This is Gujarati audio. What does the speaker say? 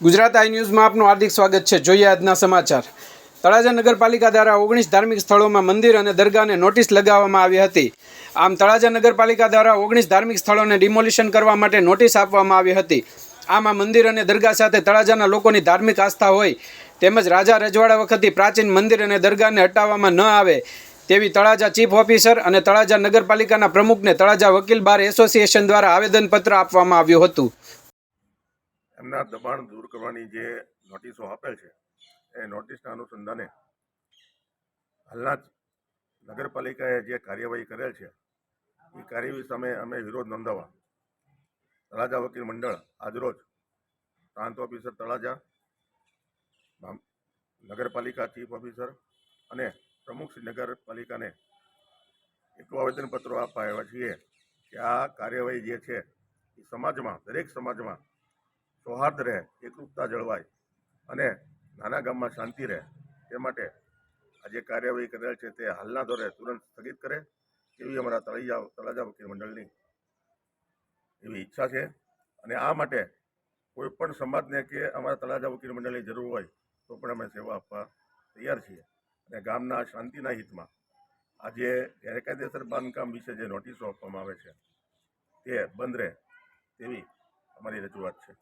ગુજરાત આઈ ન્યૂઝમાં આપનું હાર્દિક સ્વાગત છે. જોઈએ આજના સમાચાર. તળાજા નગરપાલિકા દ્વારા ઓગણીસ ધાર્મિક સ્થળોમાં મંદિર અને દરગાહને નોટિસ લગાવવામાં આવી હતી. આમ તળાજા નગરપાલિકા દ્વારા ઓગણીસ ધાર્મિક સ્થળોને ડિમોલિશન કરવા માટે નોટિસ આપવામાં આવી હતી. આમાં મંદિર અને દરગાહ સાથે તળાજાના લોકોની ધાર્મિક આસ્થા હોય, તેમજ રાજા રજવાડા વખતથી પ્રાચીન મંદિર અને દરગાહને હટાવવામાં ન આવે, તેવી તળાજા ચીફ ઓફિસર અને તળાજા નગરપાલિકાના પ્રમુખને તળાજા વકીલ બાર એસોસિએશન દ્વારા આવેદનપત્ર આપવામાં આવ્યું હતું. એમના દબાણ દૂર કરવાની જે નોટિસો આપેલ છે, એ નોટિસના અનુસંધાને હાલના જ નગરપાલિકાએ જે કાર્યવાહી કરેલ છે, એ કાર્યવાહી સામે અમે વિરોધ નોંધાવવા તળાજા વકીલ મંડળ આજરોજ પ્રાંત ઓફિસર તળાજા નગરપાલિકા ચીફ ઓફિસર અને પ્રમુખ શ્રી નગરપાલિકાને એટલું આવેદનપત્રો આપવા આવ્યા છીએ કે આ કાર્યવાહી જે છે, એ સમાજમાં, દરેક સમાજમાં સૌહાર્દ રહે, એકરૂપતા જળવાય અને નાના ગામમાં શાંતિ રહે. તે માટે આ જે કાર્યવાહી કરેલ છે તે હાલના દોરે તુરંત સ્થગિત કરે એવી અમારા તળિયા, તળાજા વકીલ મંડળની એવી ઈચ્છા છે. અને આ માટે કોઈ પણ સમાજને કે અમારા તળાજા વકીલ મંડળની જરૂર હોય તો પણ અમે સેવા આપવા તૈયાર છીએ. અને ગામના શાંતિના હિતમાં આજે ગેરકાયદેસર બાંધકામ વિશે જે નોટિસો આપવામાં આવે છે તે બંધ રહે તેવી અમારી રજૂઆત છે.